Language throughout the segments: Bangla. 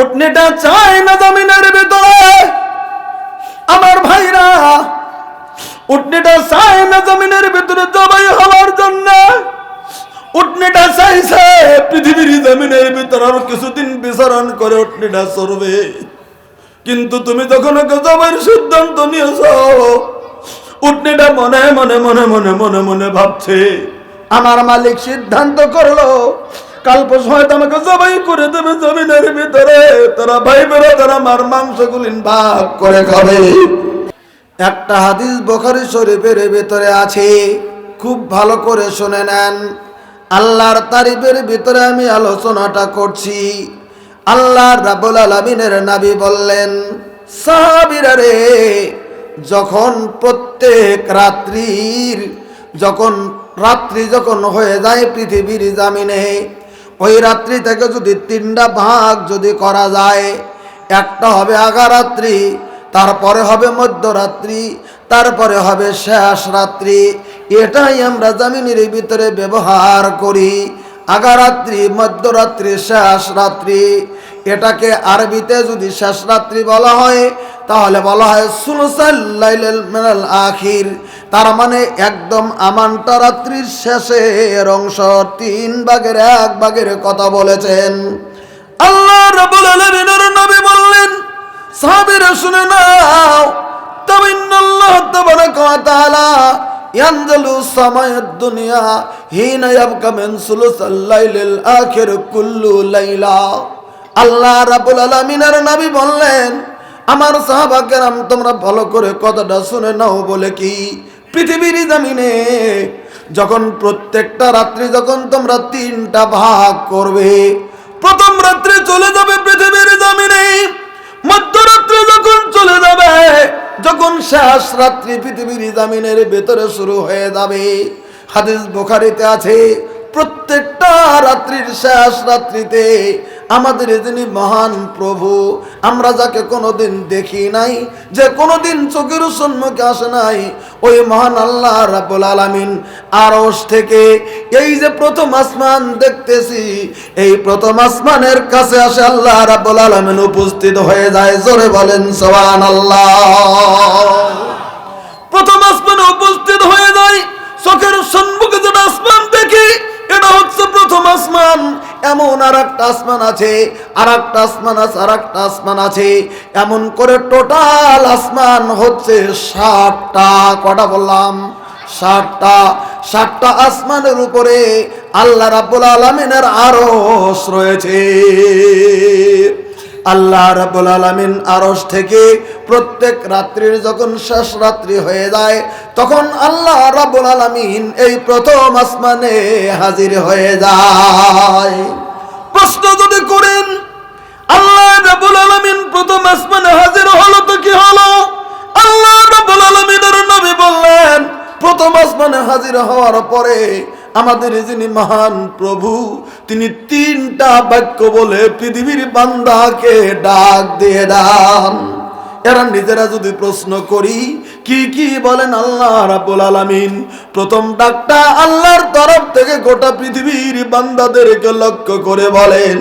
উটনিটা চায় না জমিনের ভিতরে। আমার ভাইরা, উটনিটা চায় না জমিনের ভিতরে জবাই হওয়ার জন্য। উটনিটা চাইছে পৃথিবীর জমিনের ভিতরে আরও কিছুদিন বিচরণ করে উটনিটা চড়বে। কিন্তু তুমি যখন ওকে জবাইয়ের সিদ্ধান্ত নিয়েছ, উটনিটা মনে মনে মনে মনে মনে মনে ভাবছে, আমার মালিক সিদ্ধান্ত করল কাল হয়তো আমাকে জবাই করে দেবে জমিনের ভিতরে। তারা ভাই বেরো তারা আমার মাংসগুলিন ভাগ করে খাবে। একটা হাদিস বখারি শরীফের ভিতরে আছে, খুব ভালো করে শুনে নেন। আল্লাহর তারিফের ভিতরে আমি আলোচনাটা করছি। আল্লাহ রাবুল আলমিনের নাবি বললেন, সাহাবিরা রে, যখন প্রত্যেক রাত্রির, যখন রাত্রি যখন হয়ে যায় পৃথিবীর জামিনে ওই রাত্রি থেকে যদি তিনটা ভাগ যদি করা যায়, একটা হবে আগারাত্রি, তারপরে হবে মধ্যরাত্রি, তারপরে হবে শেষ রাত্রি, এটাই আমরা জামিনের ভিতরে ব্যবহার করি। আগারাত্রি, মধ্যরাত্রি, শেষ রাত্রি এটাকে আরবিতে যদি শেষ রাত্রি বলা হয়, তাহলে বলা হয় মিনাল আখির। তার মানে একদম আমানটা রাত্রির শেষের অংশ তিন ভাগের এক ভাগের কথা বলেছেন। আল্লাহ রাব্বুল আলামিনের নবী বললেন, সাহাবীরা শুনে নাও, তামিন্নাল্লাহ তাবারাকা ওয়া তাআলা ইয়ানজালু সামায়াদ দুনিয়া হিনা ইয়াবকা মিন সুলুসাল লাইলিল আখির কুল্লু লাইলা। আল্লাহ রাব্বুল আলামিনের নবী বললেন, আমার সাহাবা কেরাম, তোমরা ভালো করে কথাটা শুনে নাও বলে কি? পৃথিবীর জামিনে যখন প্রত্যেকটা রাত্রি যখন তোমরা তিনটা ভাগ করবে, প্রথম রাত্রে চলে যাবে পৃথিবীর জামিনে, মধ্যরাত্রে যখন চলে যাবে, যখন শেষ রাত্রি পৃথিবীর জামিনের ভেতরে শুরু হয়ে যাবে। হাদিস বোখারিতে আছে প্রত্যেকটা রাত্রির শেষ রাত্রিতে আমাদের যিনি মহান প্রভু, আমরা যাকে কোনোদিন দেখি নাই, যে কোনোদিন চোখের সম্মুখে আসে নাই, ওই মহান আল্লাহ রাব্বুল আলামিন আরশ থেকে এই যে প্রথম আসমান দেখতেছি, এই প্রথম আসমানের কাছে আসে আল্লাহ রাব্বুল আলামিন উপস্থিত হয়ে যায়, জোরে বলেন সুবহানাল্লাহ। প্রথম আসমানে উপস্থিত হয়ে যায়, চোখের সম্মুখে যেটা আসমান এটা হচ্ছে প্রথম আসমান। এমন আর একটা আসমান আছে আর একটা আসমান আছে আর একটা আসমান আছে। এমন করে টোটাল আসমান হচ্ছে ষাটটা কটা বললাম? ষাটটা ষাটটা আসমানের উপরে আল্লাহ রাব্বুল আলমিনের আরস রয়েছে। আল্লাহ রাব্বুল আলামিন আরশ থেকে প্রত্যেক রাত্রির যখন শেষ রাত্রি হয়ে যায়, তখন আল্লাহ রাব্বুল আলামিন এই প্রথম আসমানে হাজির হয়ে যায়। প্রশ্ন যদি করেন, আল্লাহ রাব্বুল আলামিন প্রথম আসমানে হাজির হলো তো কি হলো? আল্লাহ রাব্বুল আলামিনের নবী বললেন, প্রথম আসমানে হাজির হওয়ার পরে আমাদের যিনি মহান প্রভু, তিনি তিনটা বাক্য বলে পৃথিবীর বান্দাকে ডাক দিয়ে দান। এরা নিজেরা যদি প্রশ্ন করি, কি কি বলেন আল্লাহ রাব্বুল আলামিন? প্রথম ডাকটা আল্লাহর তরফ থেকে গোটা পৃথিবীর বান্দাদেরকে লক্ষ্য করে বলেন।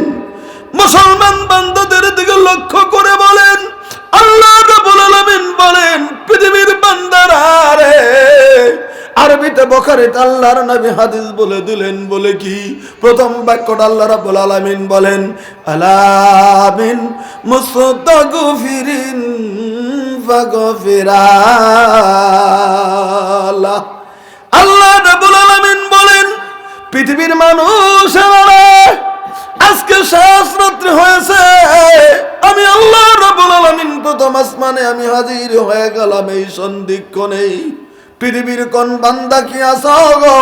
মুসলমান বান্দাদের দিকে লক্ষ্য করে বলেন, আল্লাহ রাব্বুল আলামিন বলেন, পৃথিবীর বান্দারা রে আরবিতে বখারিতে আল্লাহর নবী হাদিস বলে দিলেন, বলে কি? প্রথম বাক্যটা আল্লাহ রাব্বুল আলামিন বলেন আলামিন মুস্তাগফিরিন ফাগফিরালা আল্লাহ রাব্বুল আলামিন বলেন, পৃথিবীর মানুষ আজকে শেষ রাত্রি হয়েছে। আমি আল্লাহ রাব্বুল আলামিন প্রথম আসমানে আমি হাজির হয়ে গেলাম, এই সন্ধিক্ষণেই পৃথিবীর কোন বান্দা কি আসা গো?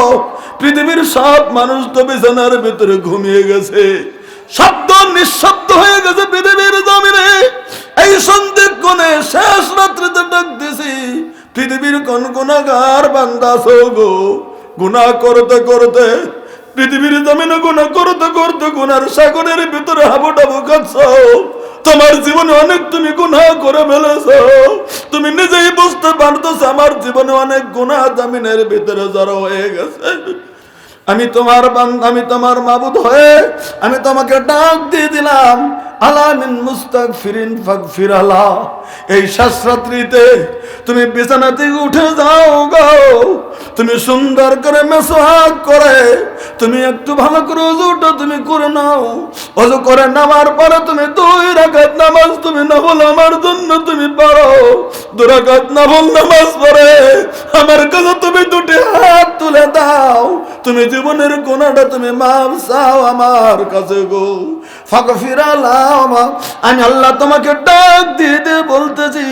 পৃথিবীর সব মানুষ তো বিছানার ভিতরে ঘুমিয়ে গেছে। শব্দ নিঃশব্দ হয়ে গেছে পৃথিবীর জমিনে। এই সন্ধিক্ষণে শেষ রাত্রিতে ডাক দিছি, পৃথিবীর কোন গুণাগার বান্দা আছো গো? গুণা করতে করতে পৃথিবীর জমিনে গুণা করতে করতে গুনার সাগরের ভিতরে হাবুডাবু খাচ্ছ। তোমার জীবনে অনেক তুমি গুণা করে ফেলেছ। তুমি নিজেই বুঝতে পারতেছ, আমার জীবনে অনেক গুণা জামিনের ভিতরে জড়ো হয়ে গেছে। আমি তোমার আমি তোমার মাবুদ হয়ে আমি তোমাকে ডাক দিয়ে দিলাম আলামিন মুস্তাক ফিরিন ফাক ফিরালা এই শাস্ত্রাত্রিতে তুমি বিছানা থেকে উঠে যাও গো। তুমি সুন্দর করে মেসোহাগ করে, তুমি একটু ভালো করে অজুটা তুমি করে নাও। অজু করে নামার পরে তুমি দুই রাখাত নামাজ তুমি নবল আমার জন্য তুমি পারো দু রাখাত নবল নামাজ পড়ে আমার কাছে তুমি দুটি হাত তুলে দাও। তুমি জীবনের কোনাটা তুমি মাপ চাও আমার কাছে গো। ফাঁক ফিরালাও আমি আল্লাহ তোমাকে ডাক দিয়ে দিয়ে বলতেছি,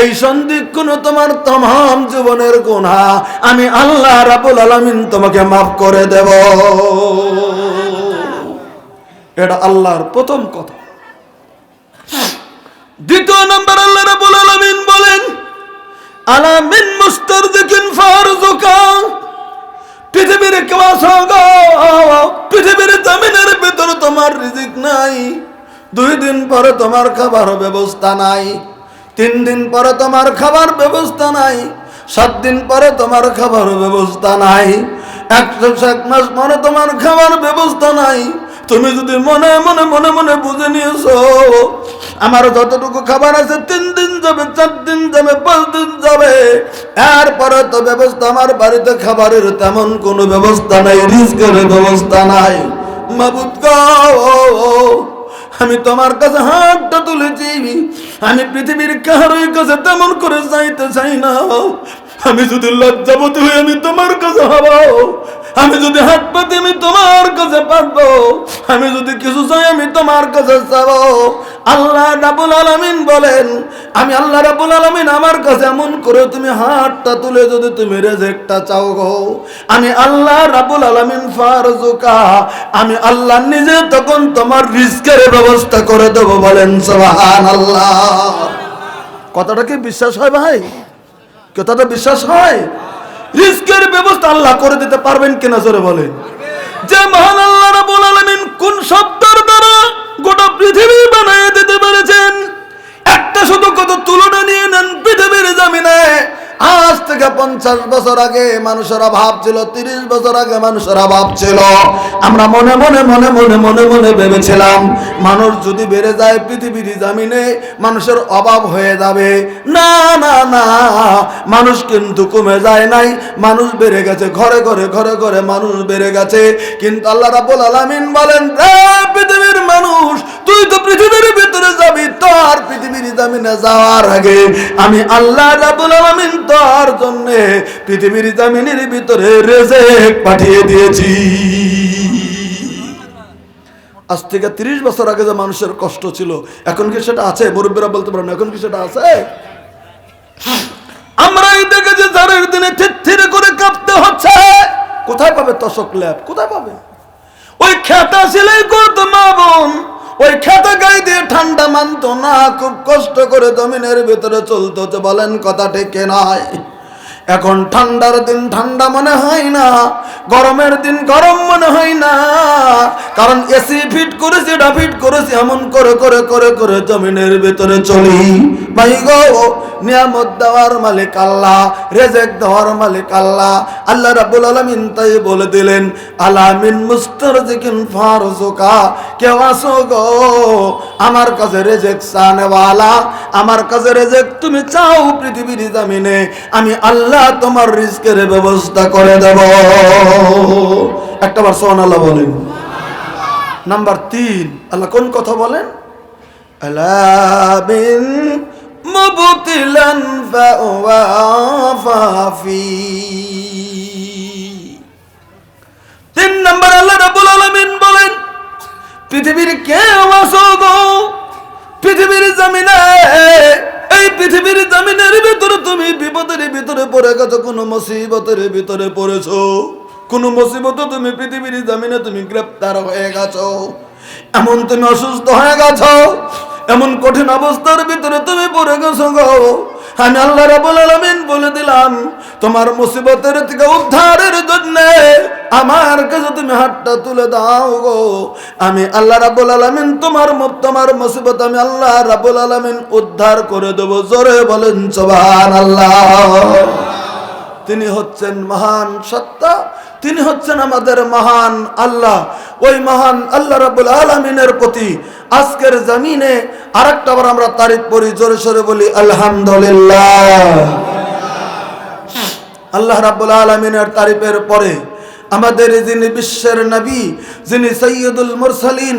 এই সন্ধিক্ষণ তোমার তমাম জীবনের গুণা আমি আল্লাহ রাবুল আলামিন তোমাকে মাফ করে দেব। এটা আল্লাহর প্রথম কথা। দ্বিতীয় নম্বর আল্লাহ রাবুল আলামিন বলেন আলামিন মুস্তারদিকিন ফারজুকা পৃথিবীর পৃথিবীর জমিনের ভিতরে তোমার রিজিক নাই। দুই দিন পরে তোমার খাবার ব্যবস্থা নাই। তিন দিন পরে তোমার খাবার ব্যবস্থা নাই, সাত দিন পরে তোমার খাবার ব্যবস্থা নাই। একশো এক মাস পরে তোমার খাবার ব্যবস্থা নাই। তুমি যদি মনে মনে মনে মনে বুঝে নিয়েছো, আমার যতটুকু খাবার আছে তিন দিন যাবে, চার দিন যাবে, পাঁচ দিন যাবে। এরপরে তো ব্যবস্থা, আমার বাড়িতে খাবারের তেমন কোনো ব্যবস্থা নাই, রিস্কের ব্যবস্থা নাই। মাবুদ আমি তোমার কাছে হাতটা তুলেছি। আমি পৃথিবীর কারোর কাছে তেমন করে চাইতে চাই না। আমি যদি লজ্জাবতী হয়ে আমি তোমার কাছে হব, আমি যদি হাত পাতি আমি তোমার কাছে পাবো, আমি যদি কিছু চাই আমি তোমার কাছে চাবো। আল্লাহ রাবুল আলামিন বলেন, আমি আল্লাহ রাবুল আলামিন আমার কাছে এমন করে তুমি হাতটা তুলে যদি তুমি রেজেকটা চাও গো। আমি আল্লাহ রাবুল আলামিন ফারজুকা, আমি আল্লাহ নিজে তখন তোমার রিস্কের ব্যবস্থা করে দেবো বলেন সুবহান আল্লাহ কথাটা কি বিশ্বাস হয় ভাই? কথাটা বিশ্বাস হয়? রিস্কের ব্যবস্থা আল্লাহ করে দিতে পারবেন কিনা জোরে বলেন। যে মহান আল্লাহ রাব্বুল আলামিন কোন শব্দের দ্বারা গোটা পৃথিবী বানিয়ে দিতে পেরেছেন, একটা শুধু কত তুলনা নিয়ে নেন পৃথিবীর জমিনে আজ থেকে পঞ্চাশ বছর আগে মানুষের অভাব ছিল, তিরিশ বছর আগে মানুষের অভাব ছিল। আমরা মনে মনে মনে মনে মনে মনে ভেবেছিলাম, মানুষ যদি বেড়ে যায় পৃথিবীর জামিনে, মানুষের অভাব হয়ে যাবে। না না না, মানুষ কিন্তু কমে যায় নাই। মানুষ বেড়ে গেছে, ঘরে ঘরে ঘরে ঘরে মানুষ বেড়ে গেছে। কিন্তু আল্লাহ রাব্বুল আলামিন বলেন পৃথিবীর মানুষ, তুই তো পৃথিবীর ভিতরে যাবি, তোর পৃথিবীর জামিনে যাওয়ার আগে আমি আল্লাহ রাব্বুল আলামিন তোর জন্য পৃথিবীর জামিনের ভিতরে রেজেক পাঠিয়ে দিয়েছি। আজ থেকে তিরিশ বছর আগে যে মানুষের কষ্ট ছিল, এখন কি সেটা আছে? মুরব্বীরা বলতে পারেন, এখন কি সেটা আছে? আমরা এই দেখে যে ঝড়ের দিনে থির করে কাঁপতে হচ্ছে। কোথায় পাবে তশক ল্যাব? কোথায় পাবে? ওই খেতা সিলাই করতো মা বোন। ওই খেতা গায়ে দিয়ে ঠান্ডা মানতো না, খুব কষ্ট করে জমিনের ভিতরে চলতো হচ্ছে বলেন কথা ঠিক নয় এখন ঠান্ডার দিন ঠান্ডা মনে হয় না, গরমের দিন গরম মনে হয় না। কারণ এসি ফিট করেছি, এটা ফিট করেছি, এমন করে করে করে করে জমিনের ভিতরে চলি। ভাই গো, নিয়ামত দেওয়ার মালিক আল্লাহ, রেজেক দেওয়ার মালিক আল্লাহ। আল্লাহ তাই বলে দিলেন, আলামিন কেউ আসো গো? আমার কাছে রেজেক চানেওয়ালা আমার কাছে রেজেক তুমি চাও পৃথিবীর জামিনে। আমি আল্লাহ তোমার রিস্কের ব্যবস্থা করে দেব। একটা বার সোহান আল্লাহ বলেন। নাম্বার তিন, আল্লাহ কোন কথা বলেন? আলাবিন মুবতিলান ফাওয়াফাফি তিন নম্বর আল্লাহ রাব্বুল আলামিন বলেন, পৃথিবীর কেউ আসো গো, পৃথিবীর জমিনে এই পৃথিবীর জামিনের ভিতরে তুমি বিপদের ভিতরে পড়ে গেছো, কোনো মুসিবতের ভিতরে পড়েছো। কোন মুসিবত তুমি পৃথিবীর জামিনে তুমি গ্রেপ্তার হয়ে গেছো। এমন তুমি অসুস্থ হয়ে গেছো। এমন কঠিন অবস্থার ভিতরে তুমি পড়ে গেছো গো। আমি আল্লাহ রাব্বুল আলামিন বলে দিলাম, তোমার মুসিবতের থেকে উদ্ধারের জন্য আমার কাছে তুমি হাতটা তুলে দাও গো। আমি আল্লাহ রাব্বুল আলামিন তোমার তোমার মুসিবত আমি আল্লাহ রাব্বুল আলামিন উদ্ধার করে দেবো। জোরে বলেন, সুবহানাল্লাহ। তিনি হচ্ছেন মহান সত্তা তিনি হচ্ছেন আমাদের মহান আল্লাহ। ওই মহান আল্লাহ রাবুল আলমিনের প্রতি আজকের জমিনে আরেকটা বার আমরা তারিফ পড়ি জোরে সরে বলি আলহামদুলিল্লাহ। আল্লাহ রাবুল আলমিনের তারিফের পরে আমাদের যিনি বিশ্বের নবী, যিনি সৈয়দুল মুরসালিন,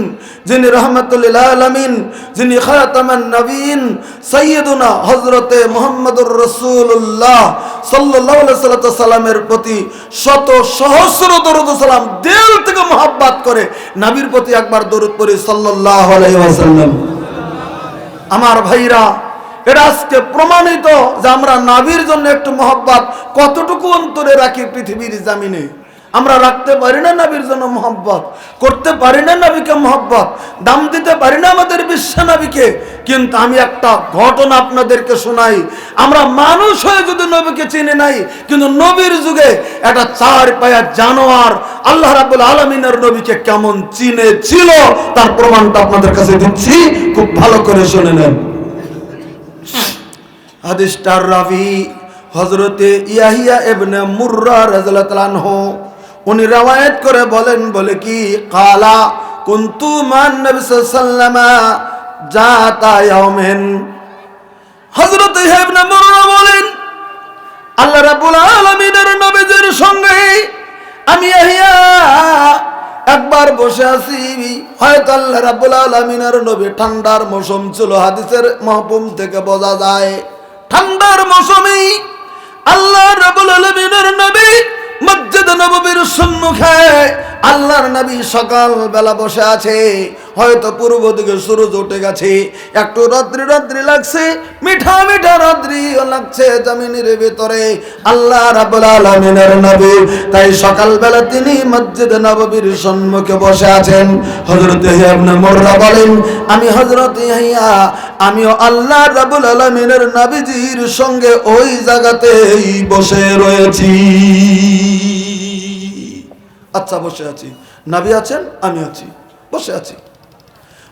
যিনি রহমতুল্লিল আলমিন, যিনি খাতামান নবীন, সৈয়দুনা হজরতে মোহাম্মদুর রসুল্লাহ সাল্লাহ সাল্লামের প্রতি শত সহস্র দরুদ সালাম দিল থেকে মোহাব্বাত করে নবীর প্রতি একবার দরুদ পড়ি সাল্লাহ আমার ভাইরা এটা আজকে প্রমাণিত যে আমরা নাবির জন্য একটু মহব্বত কতটুকু অন্তরে রাখি পৃথিবীর জামিনে। আমরা রাখতে পারি না নাবির জন্য মহব্বত, করতে পারি না নাবিকে মহব্বত, দাম দিতে পারি না আমাদের বিশ্ব নাবিকে। কিন্তু আমি একটা ঘটনা আপনাদেরকে শোনাই। আমরা মানুষ হয়ে যদি নবীকে চিনি নাই, কিন্তু নবীর যুগে একটা চার পায়া জানোয়ার আল্লাহ রাবুল আলমিনের নবীকে কেমন চিনে ছিল তার প্রমাণটা আপনাদের কাছে দিচ্ছি, খুব ভালো করে শুনে নেন। হাদিসটার রাবি হজরতে ইয়াহিয়া এবনে মুর্রা রাজলাতালানহ উনি রাওয়ায়াত করে বলেন, বলে কি? কালা কুন্তু মান নবী সাল্লামা ইয়াউমিন। হযরত ইবনে মুর্রা বলেন, আল্লাহ রাব্বুল আলামিনের নবীদের সঙ্গে আমি ইয়াহিয়া একবার বসে আছি। হয়তো আল্লাহ রাব্বুল আলামিনের নবী ঠান্ডার মৌসুম ছিল, হাদিসের মাহফুম থেকে বোঝা যায়। ঠান্ডার মৌসুমে আল্লাহ রাব্বুল আলামিনের নবী মসজিদ নববীর সম্মুখে আল্লাহর নবী সকাল বেলা বসে আছে। হয়তো পূর্ব দিকে সূর্য উঠে গেছে। একটু রাত্রি রাত্রি লাগছে, মিঠা মিঠা রাত্রি লাগছে জমিনের ভিতরে। আল্লাহ রাব্বুল আলামিনের নবী, তাই সকাল বেলা তিনি মসজিদ নববীর সম্মুখে বসে আছেন। ইবনে মুররা বলেন, আমি হযরত ইয়াহিয়া আমিও আল্লাহ রাব্বুল আলামিনের নবীজির সঙ্গে ওই জায়গাতেই বসে রয়েছি। আচ্ছা বসে আছি। নাবি আছেন, আমি আছি, বসে আছি।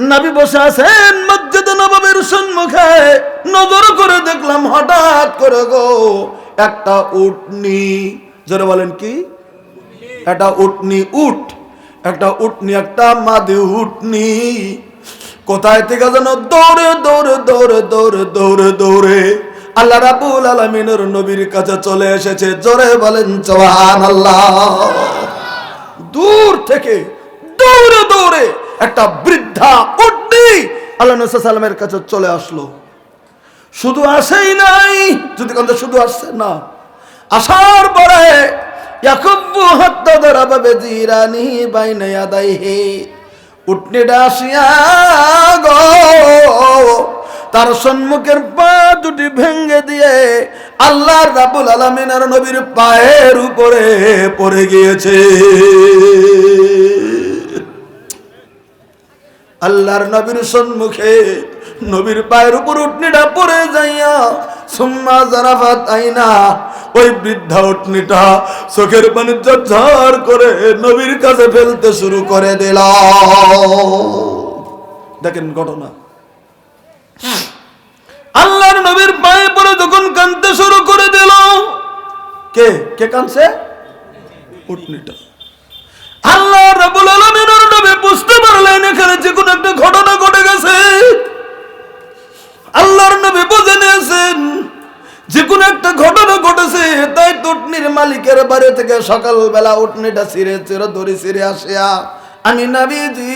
নবী বসে আছেন মসজিদ নবাবের সম্মুখে। নজর করে দেখলাম হঠাৎ করে গো, একটা উটনি। জোরে বলেন কি? একটা উটনি উট, একটা উটনি, একটা মাদি উটনি। কোথায় থেকে যেন দৌড়ে দৌড়ে দৌড়ে দৌড়ে দৌড়ে দৌড়ে আল্লাহ রাবুল আলমিনের নবীর কাছে চলে এসেছে। জোরে বলেন চৌহান আল্লাহ দূর থেকে দৌড়ে দৌড়ে একটা বৃদ্ধা উঠনি আল্লাহ সাল্লামের কাছে চলে আসলো। শুধু আসেই নাই, যদি কথা শুধু আসছে না। আসার পরে তার সম্মুখের পা দুটি ভেঙ্গে দিয়ে আল্লাহ রাবুল আলমিনার নবীর পায়ের উপরে পড়ে গিয়েছে। আল্লাহর নবীর সম্মুখে নবীর পায়ের উপর উঠনিটা পড়ে যাইয়া সুম্মা জারাফাত আইনা, ওই বৃদ্ধা উঠনিটা চোখের পানি ঝরঝর করে নবীর কাছে ফেলতে শুরু করে দিল। দেখেন ঘটনা। আল্লাহর নবীর পায়ে পড়ে যখন কানতে শুরু করে দিল, কে? কে কানছে? উটনিটা। আল্লাহ রাব্বুল আলামিনের নবী বুঝতে পারলেন এখানে যে কোনো একটা ঘটনা ঘটে গেছে। আল্লাহর নবী বুঝে নিয়েছেন, যে কোনো একটা ঘটনা ঘটেছে, তাই উটনির মালিকের বাড়ি থেকে সকালবেলা উটনিটা ছিঁড়ে ছিঁড়ে ধরে ছিঁড়ে আসিয়া, আমি নাবিজি,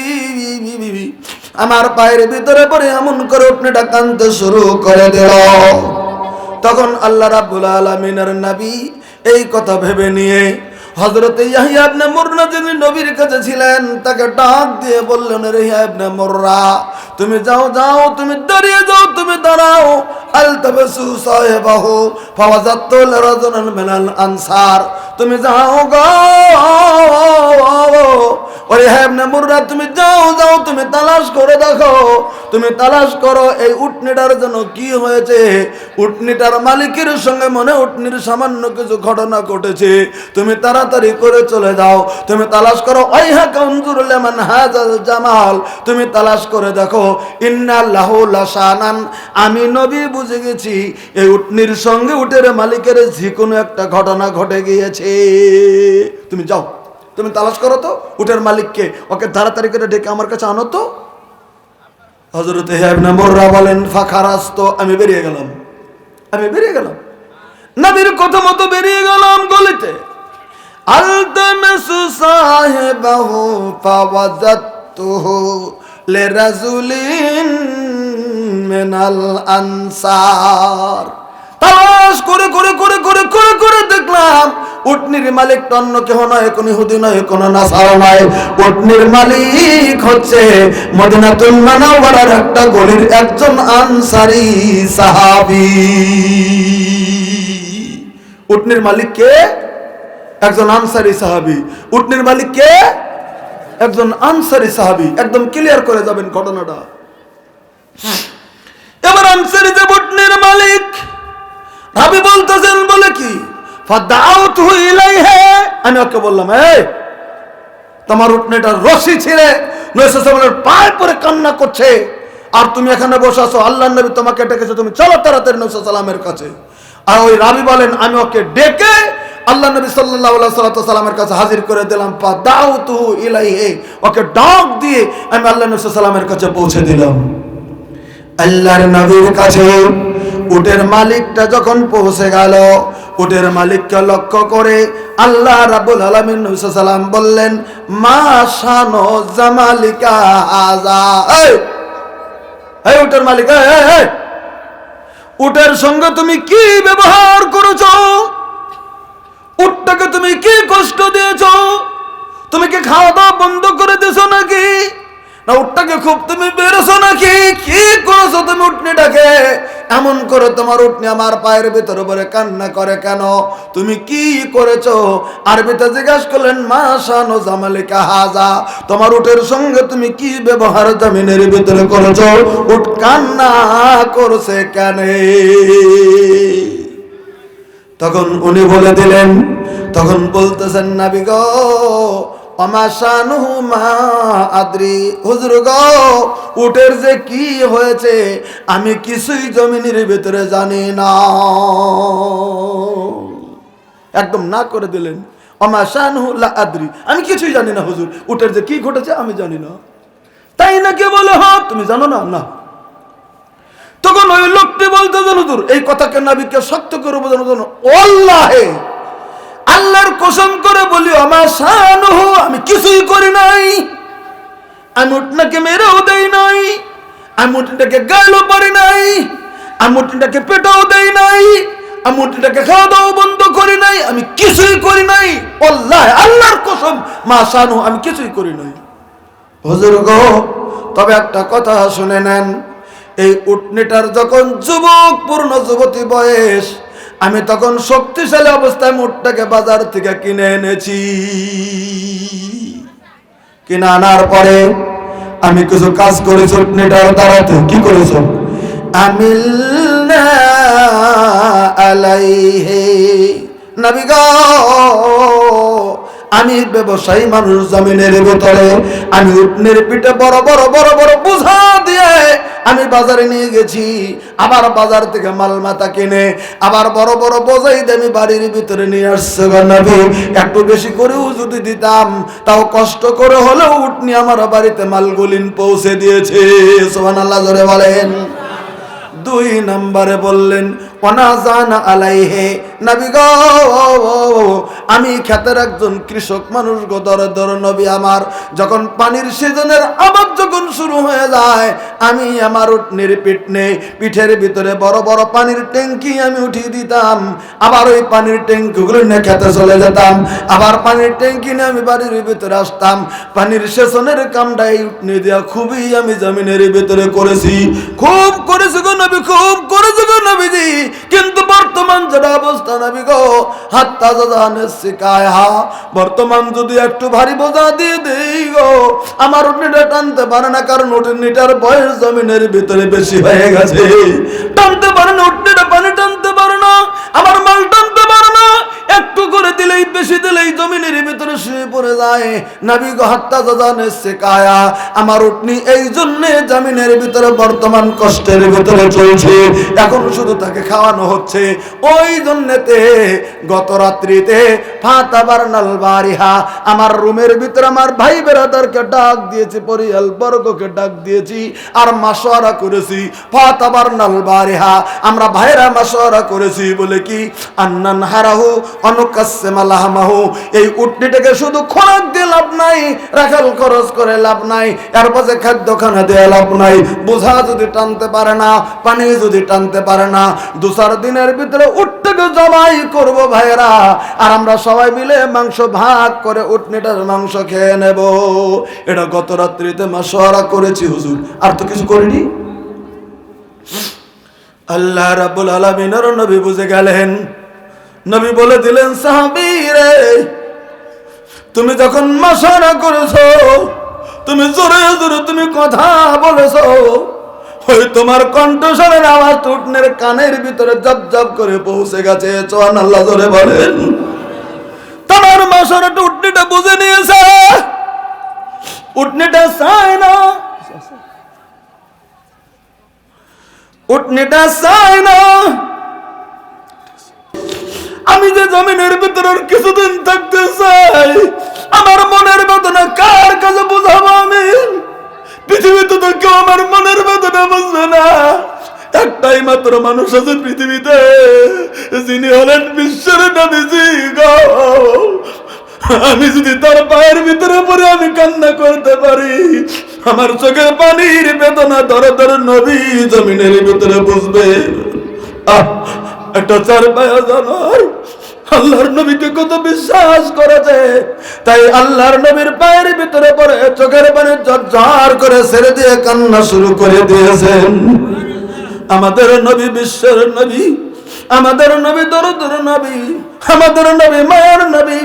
আমার পায়ের ভিতরে পরে এমন করে উটনিটা কানতে শুরু করে দিল। তখন আল্লাহ রাব্বুল আলামিনের নাবি এই কথা ভেবে নিয়ে হযরত ইয়াহিয়া ইবনে মুররা যিনি নবীর কাছে ছিলেন, তাকে ডাক দিয়ে বললেন রেহিয়া ইবনে মুররা, তুমি যাও যাও, তুমি দাঁড়িয়ে যাও, তুমি দাঁড়াও। আলতাবাসু সাহেবাহু ফাওয়াজাতুল রাজুলান মিনাল আনসার। তুমি যাও গো ওরে হ্যাবনে মুররা, তুমি যাও যাও, তুমি তালাশ করে, দেখো। তুমি তালাশ করো, এই উটনিটার জন্য কি হয়েছে? উটনিটার মালিকের সঙ্গে মনে উটনির সামান্য কিছু ঘটনা ঘটেছে। তুমি তাড়াতাড়ি করে চলে যাও। তুমি তালাশ করো ওই হা কাউন্জুর লেমান হাজাল জামাল। তুমি তালাশ করে দেখো ইন্নাল্লাহু লাশানান। আমি নবী বুঝে গেছি, এই উটনির সঙ্গে উটের মালিকের যে কোনো একটা ঘটনা ঘটে গিয়েছে। তুমি যাও। তুমি তালাশ করো তো, উটের মালিককে। ওকে তাড়াতাড়ি করে ডেকে আমার কাছে আনো তো। হজরত মোর্রা বলেন ফাখারাস তো আমি বেরিয়ে গেলাম। আমি বেরিয়ে গেলাম। নবীর কথা মতো বেরিয়ে গেলাম গলিতে। আলতামাসু সাহেবাহু ফাওয়াজাতুহু লিরাজুলিন মিনাল আনসার। তালাশ করে করে করে করে করে করে দেখলাম উটনির মালিক অন্য কেহ নয় কোন ইহুদি নয় কোন নাসারা নয়। উটনির মালিক হচ্ছে মদিনাতুল মানাওয়ারার একটা গলির একজন আনসারি সাহাবী। উটনির মালিক কে? একজন আনসারি সাহাবী। উটনির মালিক কে? একজন আনসারি সাহাবী। একদম ক্লিয়ার করে যাবেন ঘটনাটা। এবার আনসারি যে উটনির মালিক ভাবি বলতেছেন বলে কি? আমি ওকে বললাম, এই, তোমার উটনেটা রশি ছিঁড়ে নৈশাসনের পায়ে পরে কান্না করছে। আর তুমি এখানে বসে আছো, আল্লাহ নবী তোমাকে ডেকেছে, তুমি চলো তাড়াতাড়ি নৈশা কাছে। আর ওই রাবি বলেন, আমি ওকে ডেকে আল্লাহ নবী সাল্লাহ সাল্লামের কাছে হাজির করে দিলাম। পা দাও তু ওকে ডাক দিয়ে আমি আল্লাহ নবী সাল্লামের কাছে পৌঁছে দিলাম। আল্লাহর নবীর কাছে উটের মালিকটা যখন পৌঁছে গেল, উটের মালিককে লক্ষ্য করে আল্লাহ রাবুল আলমিন সালাম বললেন, মা শানো জামালিকা আজা এই উটের মালিক। উটের সঙ্গে তুমি কি ব্যবহার করেছ? উটটাকে তুমি কি কষ্ট দিয়েছ? তুমি কি খাওয়া দাওয়া বন্ধ করে দিয়েছ নাকি? না, উটটাকে খুব তুমি বেরোছো নাকি? কি করেছ তুমি উটনিটাকে এমন করে তোমার উটনি আমার পায়ের ভিতরে বলে কান্না করে কেন? তুমি কি করেছ? আরবিতে জিজ্ঞাসা করলেন, মা শানো জামালিকা হাজা। তোমার উটের সঙ্গে তুমি কি ব্যবহার জমিনের ভিতরে করেছ? উঠ কান্না করছে কেন? তখন উনি বলে দিলেন, তখন বলতেছেন, নাবি গো মা আদ্রি। হুজুর উটের যে কি হয়েছে, আমি কিছুই জমিনের ভিতরে জানি না। একদম না করে দিলেন। অমাশানুহু লা আদ্রি। আমি কিছুই জানি না হুজুর, উটের যে কি ঘটেছে আমি জানি না। তাই না কে বলে হ তুমি জানো না? না। তখন ওই লোকটি বলতে জানো তোর এই কথাকে নাবিকে সত্য করে বোঝানোর আল্লাহে আল্লাহর কসম করে বলি আমার শানহ, আমি কিছুই করি নাই। আমি উঠনাকে মেরেও দেই নাই। আমি উঠনটাকে গাইলও পারি নাই। আমি উঠনটাকে পেটাও দেই নাই। আমি উঠনটাকে খাওয়া দাওয়া বন্ধ করি নাই। আমি কিছুই করি নাই। আল্লাহ আল্লাহর কসম, মা শানু আমি কিছুই করি নাই। হুজুর গো, তবে একটা কথা শুনে নেন। এই উটনিটার যখন যুবক, পূর্ণ যুবতী বয়স আমি তখন শক্তিশালী অবস্থায় মোটটাকে বাজার থেকে কিনে এনেছি। কিনে আনার পরে আমি কিছু কাজ করেছি উটনিটার দাঁড়াতে কি করেছ? নবী আমি ব্যবসায়ী মানুষ জমিনের ভেতরে, আমি উটনের পিঠে বড় বড় বড় বড় বোঝা আমি বাজারে নিয়ে গেছি, আবার বাজার থেকে মাল মাথা কিনে, আবার বড় বড় বোঝাই আমি বাড়ির ভিতরে নিয়ে আসছে নবী। একটু বেশি করেও যদি দিতাম, তাও কষ্ট করে হলেও উঠনি আমার বাড়িতে মালগুলিন পৌঁছে দিয়েছে। সোহান আল্লাহ জোরে বলেন। দুই নম্বরে বললেন অনাজানা আলাইহে আমি খ্যাতের একজন কৃষক মানুষ গো দর দর নবী আমার। যখন পানির সিজনের আবার যখন শুরু হয়ে যায়, আমি আমার উটনির পিঠনে, পিঠের ভিতরে বড় বড় পানির ট্যাঙ্কি আমি উঠিয়ে দিতাম। আবার ওই পানির ট্যাঙ্কিগুলো নিয়ে খেতে চলে যেতাম। আবার পানির ট্যাঙ্কি নিয়ে আমি বাড়ির ভিতরে আসতাম। পানির সেচনের কামটা এই উটনি দিয়া খুবই আমি জমিনের ভিতরে করেছি। খুব করেছি গো নবী, খুব করেছি গো নবীজি। কিন্তু বর্তমান যেটা অবস্থা বর্তমান যদি একটু ভারী বোঝা দিয়ে দিই গো, আমার উটনিটা টানতে পারে না, কারণ উটনিটার বয়স জমিনের ভিতরে বেশি হয়ে গেছে। টানতে পারে না উটনিটা পানি টানতে পারে না, আমার মাল টানতে পারে না। একটু করে দিলেই বেশি দিলেই জমিনের ভিতরে শুয়ে পড়ে যায়। নাবি গো হাত্তা জানে শিকায়া আমার উটনি এই জন্যে জমিনের ভিতরে বর্তমান কষ্টের ভিতরে চলছে। এখন শুধু তাকে খাওয়ানো হচ্ছে। ওই জন্যেতে গত রাত্রিতে ফাতাবার নালবারিহা আমার রুমের ভিতরে আমার ভাই বেরাদারকে ডাক দিয়েছি, পরিয়াল বর্গকে ডাক দিয়েছি, আর মাসোয়ারা করেছি ফাতাবার নালবারিহা আমরা ভাইরা মাসোয়ারা করেছি বলে কি? আন্নান হারাহু অনুকাশ্যে মালাহামাহু এই উটনিটাকে শুধু খোরাক দিয়ে লাভ নাই, রাখাল খরচ করে লাভ নাই, এর পাশে খাদ্য খানা দিয়ে লাভ নাই, বোঝা যদি টানতে পারে না, পানি যদি টানতে পারে না, দু চার দিনের ভিতরে উটটাকে জমাই করব ভাইয়েরা, আর আমরা সবাই মিলে মাংস ভাগ করে উটনিটার মাংস খেয়ে নেব। এটা গত রাত্রিতে মাসোয়ারা করেছি হুজুর, আর তো কিছু করিনি? আল্লাহ রাব্বুল আলামিনের নবী বুঝে গেলেন নবী বলে দিলেন, সাহাবী রে, তুমি যখন মাসারা করেছ, তুমি জোরে জোরে তুমি কথা বলেছ, ওই তোমার কণ্ঠস্বরের আওয়াজ উঠনের কানের ভিতরে জব জব করে পৌঁছে গেছে। চোয়ান আল্লাহ জোরে বলেন। তোমার মাসারাটা উঠনিটা বুঝে নিয়েছে উঠনিটা চায় না। উঠনিটা চায় না। আমি যে জমিনের ভিতরে কিছুদিন থাকতে চাই আমার মনের বেদনা কার কাছে বোঝাবো আমি? পৃথিবীতে তো কেউ আমার মনের বেদনা বুঝবে না। একটাই মাত্র মানুষ আছে পৃথিবীতে যিনি হলেন বিশ্বের গো। আমি যদি তার পায়ের ভিতরে পরে আমি কান্না করতে পারি আমার চোখের পানির বেদনা ধরে ধরে নবী জমিনের ভিতরে বুঝবে। আহ, একটা চার পায়া জানার আল্লাহর নবীকে কত বিশ্বাস করেছে তাই আল্লাহর নবীর পায়ের ভিতরে পড়ে চোখের পানি জর্জার করে ছেড়ে দিয়ে কান্না শুরু করে দিয়েছেন। আমাদের নবী, বিশ্বের নবী, আমাদের নবী, দরদর নবী আমাদের নবী, মায়ের নবী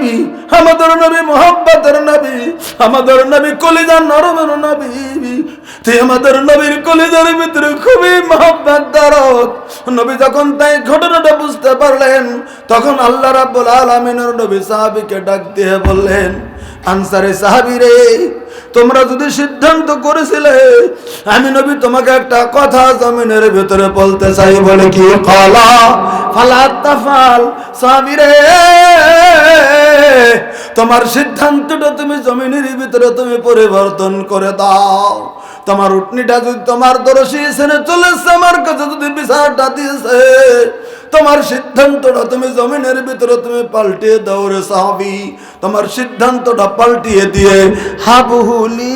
আমাদের নবী মোহাম্মতের নবী আমাদের নবী, কলিজার নরমের নবী। তুই আমাদের নবীর কলিজার ভিতরে খুবই মোহাম্মত দরদ। নবী যখন তাই ঘটনাটা বুঝতে পারলেন, তখন আল্লাহ রাব্বুল আলামিনের নবী সাহাবীকে ডাক দিয়ে বললেন, আনসারে সাহাবী রে তোমরা যদি সিদ্ধান্ত করেছিলে, আমি নবী তোমাকে একটা কথা জমিনের ভেতরে বলতে চাই, বলে কি? তোমার সিদ্ধান্তটা তুমি জমিনের ভিতরে তুমি পরিবর্তন করে দাও। তোমার উটনিটা যদি তোমার দরশি এসে চলেছে আমার কাছে যদি বিচারটা দিয়েছে, তোমার সিদ্ধান্তটা তুমি জমিনের ভিতরে তুমি পাল্টিয়ে দাও রে সাহাবি। তোমার সিদ্ধান্তটা পাল্টিয়ে দিয়ে, হাবহুলি,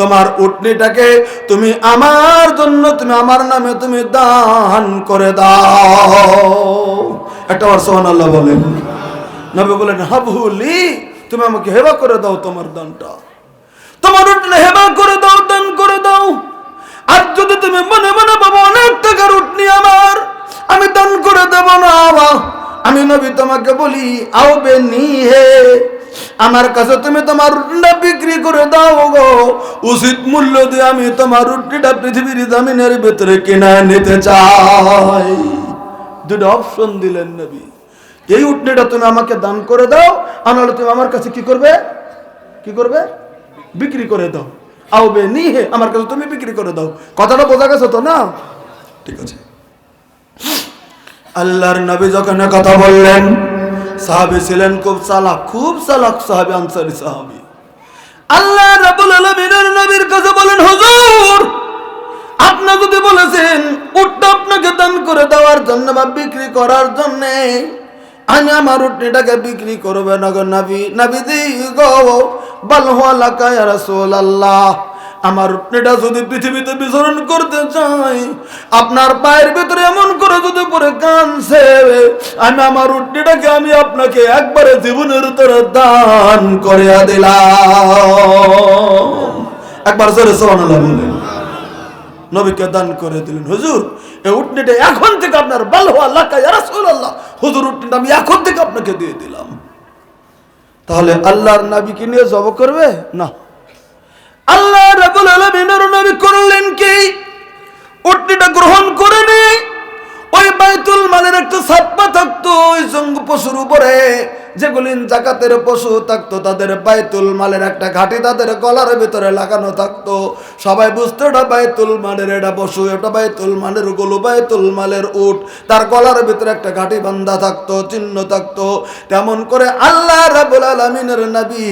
তোমার উটনিটাকে তুমি আমার জন্য তুমি আমার নামে তুমি দান করে দাও। একটা বার সোহান আল্লাহ বলেন। নবী বলেন, হাবহুলি, তুমি আমাকে হেবা করে দাও তোমার দানটা। তোমার উঠলে হেবা করে দাও, দান করে দাও। আর যদি তুমি মনে মনে বাবা অনেক টাকার উঠনি আমার, আমি দান করে দেব না আমি নবী তোমাকে বলি আওবে নি হে, আমার কাছে তুমি তোমার রুটিটা বিক্রি করে দাও গো। উচিত মূল্য দিয়ে আমি তোমার রুটিটা পৃথিবীর জামিনের ভেতরে কিনে নিতে চাই। দুটো অপশন দিলেন নবী। এই উটনিটা তুমি আমাকে দান করে দাও, আর তুমি আমার কাছে কি করবে? কি করবে? বিক্রি করে দাও। আওবে নিহে আমার কাছে তুমি বিক্রি করে দাও। কথাটা বোঝা গেছে তো না? ঠিক আছে। আল্লাহর নবী যখন কথা বললেন, সাহাবী ছিলেন খুব চালাক খুব চালাক সাহাবী, আনসারি সাহাবী। আল্লাহ রাব্বুল আলামিনের নবীর কাছে বলেন, হুজুর, আপনি যদি বলেছেন উটটা আপনাকে দান করে দেওয়ার জন্য বা বিক্রি করার জন্য, আমি আমার উটনিটাকে বিক্রি করবে না গো নাবি। নাবি দি গো বালহুয়ালা কায়া রাসূলুল্লাহ। আমার উটনিটা যদি পৃথিবীতে বিচরণ করতে চাই আপনার পায়ের ভিতরে এমন করে যদি পরে কানছে আমি আমার উটনিটাকে আমি আপনাকে একবারে জীবনের তোরে দান করিয়া দিলাম। একবার জোরে সুবহানাল্লাহ বলেন নবীকে দান করে দিলেন। হুজুর এই উটনিটা এখন থেকে আপনার ভালো আল্লাহ রাসূলুল্লাহ। হুজুর উটনিটা আমি এখন থেকে আপনাকে দিয়ে দিলাম। তাহলে আল্লাহর নাবিকে নিয়ে জব করবে? না। আল্লাহ রাবুল আলমিনের নবী করলেন কি? উটনিটা গ্রহণ করে নি ওই বাইতুল মালের একটা সাপ্পা থাকতো, ওই জঙ্গু পশুর উপরে। যেগুলি জাকাতের পশু থাকতো, তাদের বাইতুল মালের একটা ঘাটি তাদের গলার ভিতরে লাগানো থাকতো। সবাই বুঝতো এটা বাইতুল মালের, এটা পশু, এটা বাইতুল মালের গলু, বাইতুল মালের উট। তার গলার ভিতরে একটা ঘাটি বান্ধা থাকতো, চিহ্ন থাকতো। তেমন করে আল্লাহ রাবুল আলমিনের নবী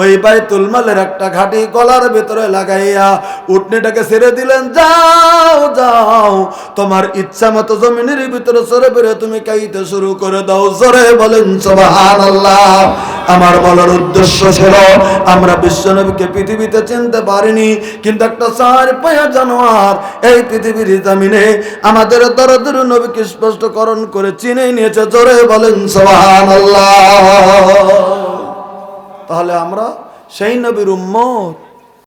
ওই বাইতুল মালের একটা ঘাটি গলার ভিতরে লাগাইয়া উটনিটাকে ছেড়ে দিলেন, যাও যাও, তোমার ইচ্ছা মতো জমিনের ভিতরে সরে বেড়ে তুমি কাইতে শুরু করে দাও। জোরে বলেন সোবাহান আমার বলার উদ্দেশ্য ছিল, আমরা বিশ্বনবীকে পৃথিবীতে চিনতে পারিনি, কিন্তু একটা চার পায়া জানোয়ার এই পৃথিবীর জামিনে আমাদের দরদুর নবীকে স্পষ্টকরণ করে চিনে নিয়েছে। জোরে বলেন সোহান তাহলে আমরা সেই নবীর উম্মত